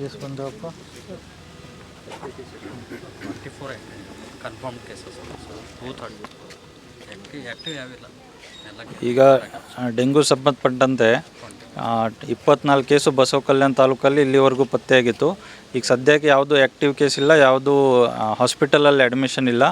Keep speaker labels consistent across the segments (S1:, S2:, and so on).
S1: ಎಷ್ಟು ಬಂದವಪ್ಪ
S2: twenty four confirm cases two thirty active active ಯಾವಿಲ್ಲ
S1: ಈಗ dengue dengue ಸಂಬಂಧಪಟ್ಟಂತೆ ಇಪ್ಪತ್ನಾಲ್ಕು ಕೇಸು ಬಸವ ಕಲ್ಯಾಣ ತಾಲೂಕಲ್ಲಿ ಇಲ್ಲಿವರೆಗೂ ಪತ್ತೆಯಾಗಿತ್ತು ಈಗ ಸದ್ಯಕ್ಕೆ ಯಾವುದು ಆ್ಯಕ್ಟಿವ್ ಕೇಸ್ ಇಲ್ಲ ಯಾವುದು ಹಾಸ್ಪಿಟಲಲ್ಲಿ ಅಡ್ಮಿಷನ್ ಇಲ್ಲ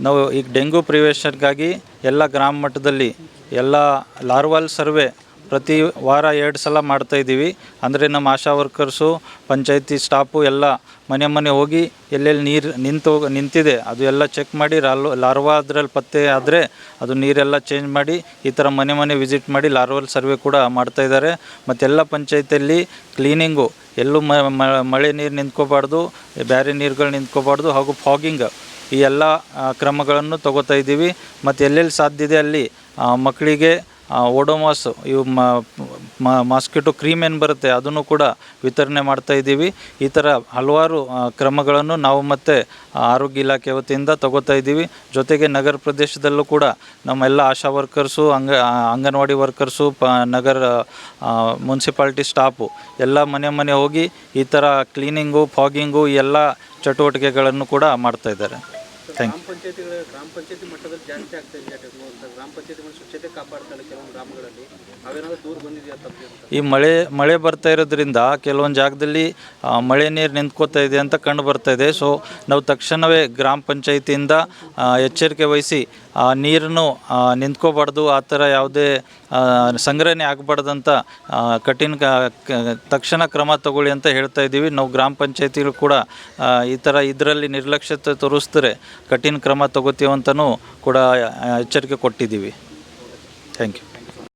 S1: ನಾವು ಈಗ ಡೆಂಗ್ಯೂ ಪ್ರಿವೇಶನ್ಗಾಗಿ ಎಲ್ಲ ಗ್ರಾಮ ಮಟ್ಟದಲ್ಲಿ ಎಲ್ಲ ಲಾರ್ವಾಲ್ ಸರ್ವೆ ಪ್ರತಿ ವಾರ ಎರಡು ಸಲ ಮಾಡ್ತಾ ಇದ್ದೀವಿ. ಅಂದರೆ ನಮ್ಮ ಆಶಾ ವರ್ಕರ್ಸು, ಪಂಚಾಯತಿ ಸ್ಟಾಫು ಎಲ್ಲ ಮನೆ ಮನೆ ಹೋಗಿ ಎಲ್ಲೆಲ್ಲಿ ನೀರು ನಿಂತು ನಿಂತಿದೆ ಅದು ಎಲ್ಲ ಚೆಕ್ ಮಾಡಿ ಲಾಲ್ ಲಾರ್ವಾ ಅದರಲ್ಲಿ ಪತ್ತೆ ಆದರೆ ಅದು ನೀರೆಲ್ಲ ಚೇಂಜ್ ಮಾಡಿ, ಈ ಥರ ಮನೆ ಮನೆ ವಿಸಿಟ್ ಮಾಡಿ ಲಾರ್ವಲ್ ಸರ್ವೆ ಕೂಡ ಮಾಡ್ತಾ ಇದ್ದಾರೆ. ಮತ್ತೆಲ್ಲ ಪಂಚಾಯತಿಯಲ್ಲಿ ಕ್ಲೀನಿಂಗು, ಎಲ್ಲೂ ಮಳೆ ನೀರು ನಿಂತ್ಕೋಬಾರ್ದು ಬೇರೆ ನೀರುಗಳು ನಿಂತ್ಕೋಬಾರ್ದು ಹಾಗೂ ಫಾಗಿಂಗ್ ಈ ಎಲ್ಲ ಕ್ರಮಗಳನ್ನು ತಗೋತಾ ಇದ್ದೀವಿ. ಮತ್ತು ಎಲ್ಲೆಲ್ಲಿ ಸಾಧ್ಯ ಇದೆ ಅಲ್ಲಿ ಮಕ್ಕಳಿಗೆ ಓಡೋಮಾಸ್, ಇವು ಮಾಸ್ಕಿಟೋ ಕ್ರೀಮ್ ಏನು ಬರುತ್ತೆ, ಅದನ್ನು ಕೂಡ ವಿತರಣೆ ಮಾಡ್ತಾ ಇದ್ದೀವಿ. ಈ ಥರ ಹಲವಾರು ಕ್ರಮಗಳನ್ನು ನಾವು ಮತ್ತೆ ಆರೋಗ್ಯ ಇಲಾಖೆ ವತಿಯಿಂದ ತಗೋತಾ ಇದ್ದೀವಿ. ಜೊತೆಗೆ ನಗರ ಪ್ರದೇಶದಲ್ಲೂ ಕೂಡ ನಮ್ಮೆಲ್ಲ ಆಶಾ ವರ್ಕರ್ಸು, ಅಂಗ ಅಂಗನವಾಡಿ ವರ್ಕರ್ಸು, ಪ, ನಗರ ಮುನ್ಸಿಪಾಲ್ಟಿ ಸ್ಟಾಫು, ಎಲ್ಲ ಮನೆ ಮನೆ ಹೋಗಿ ಈ ಥರ ಕ್ಲೀನಿಂಗು, ಫಾಗಿಂಗು ಎಲ್ಲ ಚಟುವಟಿಕೆಗಳನ್ನು ಕೂಡ ಮಾಡ್ತಾ ಇದ್ದಾರೆ. ಥ್ಯಾಂಕ್
S3: ಗ್ರಾಮ ಪಂಚಾಯತಿಗಳ ಗ್ರಾಮ ಪಂಚಾಯತಿ ಮಟ್ಟದಲ್ಲಿ ಜಾಸ್ತಿ ಆಗ್ತಾ ಇದೆ ಅಂತ ಗ್ರಾಮ ಪಂಚಾಯತಿ ಸ್ವಚ್ಛತೆ ಕಾಪಾಡ್ತಾರೆ ಕೆಲವೊಂದು ಗ್ರಾಮಗಳಲ್ಲಿ. ಅವೇನಾದ್ರೂ ದೂರ ಬಂದಿದೆಯಾ ತಪ್ಪಿ ಅಂತ?
S1: ಈ ಮಳೆ ಮಳೆ ಬರ್ತಾ ಇರೋದ್ರಿಂದ ಕೆಲವೊಂದು ಜಾಗದಲ್ಲಿ ಆ, ಮಳೆ ನೀರು ನಿಂತ್ಕೋತಾ ಇದೆ ಅಂತ ಕಂಡು ಬರ್ತಾ ಇದೆ. ಸೊ ನಾವು ತಕ್ಷಣವೇ ಗ್ರಾಮ ಪಂಚಾಯತಿಯಿಂದ ಎಚ್ಚರಿಕೆ ವಹಿಸಿ ನೀರನ್ನು ನಿಂತ್ಕೋಬಾರ್ದು, ಆ ಥರ ಯಾವುದೇ ಸಂಗ್ರಹಣೆ ಆಗಬಾರ್ದಂತ ಕಠಿಣ ತಕ್ಷಣ ಕ್ರಮ ತಗೊಳ್ಳಿ ಅಂತ ಹೇಳ್ತಾ ಇದ್ದೀವಿ. ನಾವು ಗ್ರಾಮ ಪಂಚಾಯತಿಗಳು ಕೂಡ ಈ ಥರ ಇದರಲ್ಲಿ ನಿರ್ಲಕ್ಷ್ಯತೆ ತೋರಿಸಿದ್ರೆ ಕಠಿಣ ಕ್ರಮ ತಗೋತೀವಂತನೂ ಕೂಡ ಎಚ್ಚರಿಕೆ ಕೊಟ್ಟಿದ್ದೀವಿ. Thank you